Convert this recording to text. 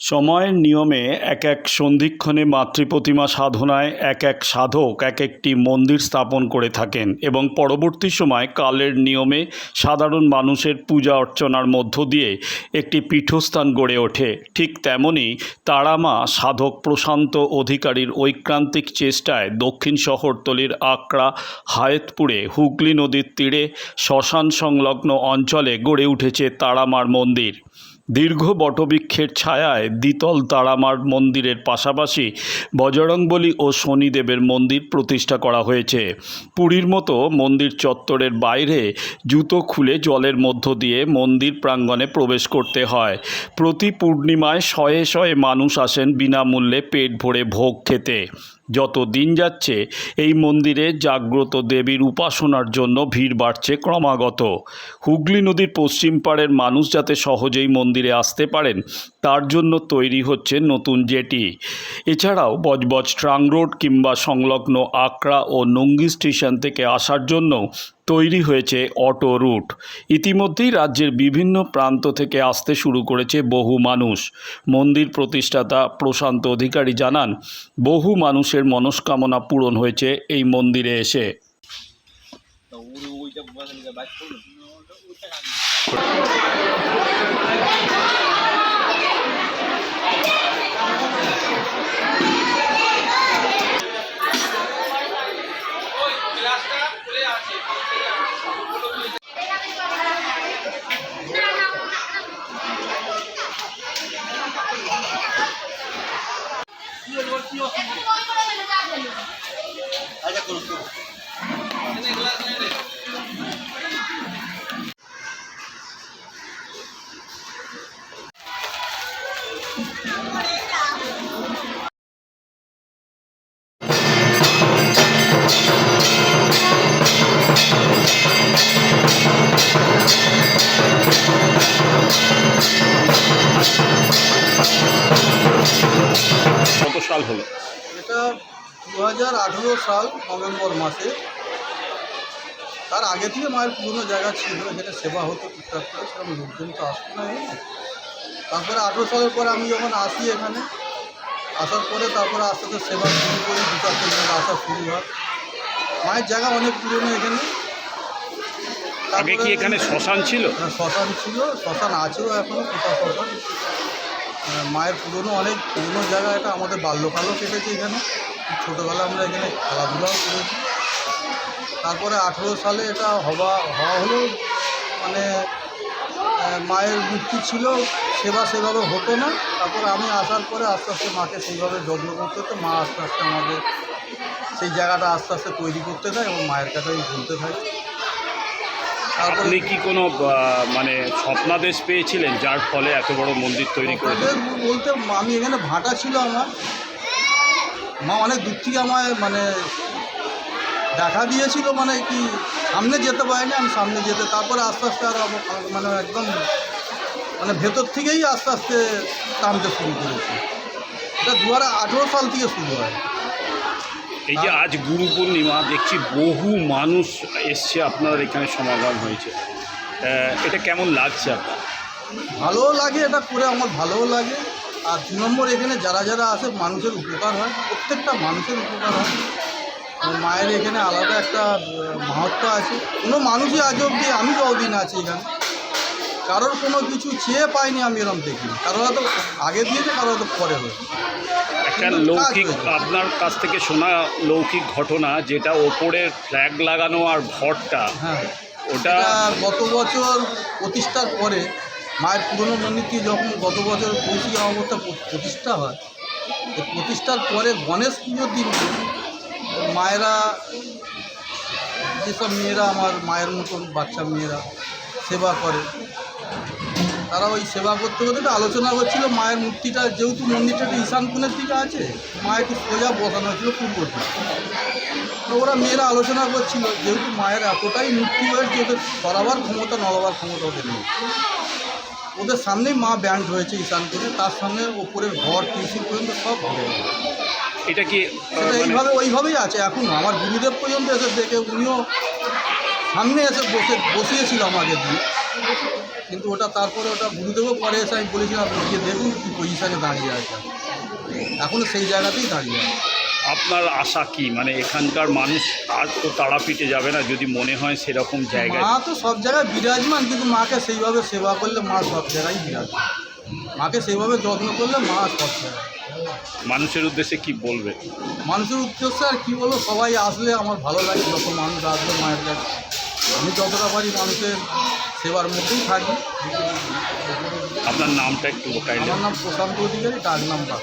সময়ের নিয়মে এক এক সন্ধিক্ষণে মাতৃপ্রতিমা সাধনায় এক এক সাধক এক একটি মন্দির স্থাপন করে থাকেন এবং পরবর্তী সময় কালের নিয়মে সাধারণ মানুষের পূজা অর্চনার মধ্য দিয়ে একটি পীঠস্থান গড়ে ওঠে। ঠিক তেমনি তারামা সাধক প্রশান্ত অধিকারীর ঐক্রান্তিক চেষ্টায় দক্ষিণ শহরতলির আকড়া, হায়েতপুরে হুগলি নদীর তীরে শ্মশান সংলগ্ন অঞ্চলে গড়ে উঠেছে তারামার মন্দির। দীর্ঘ বটবৃক্ষের ছায়ায় দ্বিতল তারামার মন্দিরের পাশাপাশি বজরংবলী ও শনিদেবের মন্দির প্রতিষ্ঠা করা হয়েছে। পুরীর মতো মন্দির চত্বরের বাইরে জুতো খুলে জলের মধ্য দিয়ে মন্দির প্রাঙ্গণে প্রবেশ করতে হয়। প্রতি পূর্ণিমায় শয়ে শয়ে মানুষ আসেন বিনামূল্যে পেট ভরে ভোগ খেতে। যত দিন যাচ্ছে, এই মন্দিরে জাগ্রত দেবীর উপাসনার জন্য ভিড় বাড়ছে ক্রমাগত। হুগলি নদীর পশ্চিম পাড়ের মানুষ যাতে সহজেই মন্দিরে আসতে পারেন তার জন্য তৈরি হচ্ছে নতুন জেটি। এছাড়াও বজবজ ট্রাং রোড কিংবা সংলগ্ন আকরা ও নঙ্গি স্টেশন থেকে আসার জন্য তৈরি হয়েছে অটো রুট। ইতিমধ্যেই রাজ্যের বিভিন্ন প্রান্ত থেকে আসতে শুরু করেছে বহু মানুষ। মন্দির প্রতিষ্ঠাতা প্রশান্ত অধিকারী জানান, বহু মানুষের মনস্কামনা পূরণ হয়েছে এই মন্দিরে এসে। সাল হলো? এটা দু হাজার আঠেরো সাল নভেম্বর মাসে। তার আগে থেকে মায়ের পুরনো জায়গা ছিল এখানে সেবা হতো টুকটাক করে সেরকম লোকজন তো আসতো না তারপরে আঠেরো সালের পরে আমি যখন আসি এখানে আসার পরে তারপরে আস্তে আস্তে সেবা শুরু করি দু চার পর্যন্ত আসা শুরু হয়। মায়ের জায়গা অনেক পুরনো এখানে। আগে কি এখানে শ্মশান ছিল? হ্যাঁ, শ্মশান ছিল শ্মশান আছেও এখনও কোথাও শ্মশান মায়ের পুরনো অনেক পুরনো জায়গা এটা আমাদের বাল্যকালও কেটেছে এখানে। ছোটোবেলা আমরা এখানে খেলাধুলাও করেছি। তারপরে আঠেরো সালে এটা হওয়া হওয়া হলেও মানে মায়ের মূর্তি ছিল, সেবা সেভাবে হতো না। তারপরে আমি আসার পরে আস্তে আস্তে মাকে সেইভাবে যত্ন করতে হতো। মা আস্তে আস্তে আমাকে সেই জায়গাটা আস্তে আস্তে তৈরি করতে থাকে এবং মায়ের কাছে আমি বলতে থাকি আপনি কি কোনো মানে স্বপ্নাদেশ পেয়েছিলেন যার ফলে এত বড় মন্দির তৈরি আপনাদের বলতে আমি এখানে ভাটা ছিল আমার। মা অনেক দূর থেকে আমায় মানে দেখা দিয়েছিল মানে কি সামনে যেতে পারিনি আমি সামনে যেতে। তারপরে আস্তে আস্তে আর মানে একদম মানে ভেতর থেকেই আস্তে আস্তে টানতে শুরু করেছি। এটা দু হাজার আঠেরো সাল থেকে শুরু হয়। এই যে আজ গুরু পূর্ণিমা দেখছি বহু মানুষ এসছে আপনার এখানে সমাগম হয়েছে। এটা কেমন লাগছে আপনার? ভালোও লাগে এটা করে আমার ভালোও লাগে। আর দু নম্বর এখানে যারা যারা আসে মানুষের উপকার হয় প্রত্যেকটা মানুষের উপকার হয়। মায়ের এখানে আলাদা একটা আহ, মাহাত্ম্য আছে। কোনো মানুষই আজ অবধি আমি যতদিন আছি এখানে। কারোর কোনো কিছু চেয়ে পাইনি আমি এরকম দেখিনি কারোর হয়তো আগে দিয়েছে কারোর হয়তো পরে হয়েছে। একটা লৌকিক আপনার কাছ থেকে শোনা লৌকিক ঘটনা যেটা ওপরের ফ্ল্যাগ লাগানো আর ভরটা হ্যাঁ। ওটা গত বছর প্রতিষ্ঠার পরে মায়ের পুরনো মন্দিরটি যখন গত বছর কৌশিক অমাবস্যা প্র- প্রতিষ্ঠা হয় এই প্রতিষ্ঠার পরে গণেশ পুজোর দিন মায়েরা যেসব মেয়েরা আমার মায়ের মতন বাচ্চা মেয়েরা সেবা করে তারা ওই সেবা করতে করতে আলোচনা করছিল মায়ের মূর্তিটা যেহেতু মন্দিরটা একটু ঈশান কোণের দিকে আছে মা একটু সোজা বসানো হয়েছিল পূর্ব দিকে। তো ওরা মেয়েরা আলোচনা করছিল যেহেতু মায়ের এতটাই মূর্তি হয়েছে ওদের সরাবার ক্ষমতা নড়াবার ক্ষমতা ওদের নেই। ওদের সামনেই মা ব্যান্ড হয়েছে ঈশান করে তার সামনে ওপরের ঘর টিউশন পর্যন্ত সব গেছে এটা কি মানে এইভাবে ওইভাবেই আছে এখন আমার গুরুদেব পর্যন্ত এসে দেখে উনিও সামনে এসে বসে বসিয়েছিল আমাকে দিয়ে। কিন্তু ওটা তারপরে ওটা গুরুদেবও পরে এসে আমি বলেছিলাম আপনি গিয়ে দেখুন কী পজিশানে দাঁড়িয়ে আছে। এখনও সেই জায়গাতেই দাঁড়িয়ে আছে। আপনার আশা কি? মানে এখানকার মানুষ আর তো তারাপীঠে যাবে না যদি মনে হয় সেরকম জায়গায়। মা তো সব জায়গায় বিরাজমান কিন্তু মাকে সেইভাবে সেবা করলে মা সব জায়গায় বিরাজমান। মাকে সেইভাবে যত্ন করলে মা সব জায়গায়। মানুষের উদ্দেশ্যে কি বলবে? মানুষের উদ্দেশ্যে আর কী বলব সবাই আসলে আমার ভালো লাগে যত মানুষ আসবে মায়ের কাছে। আমি যতটা পারি মানুষের সেবার মধ্যেই থাকি। আপনার নামটা একটু কাইন্ডলি আমার নাম প্রশান্ত অধিকারী ডাক নাম বাপ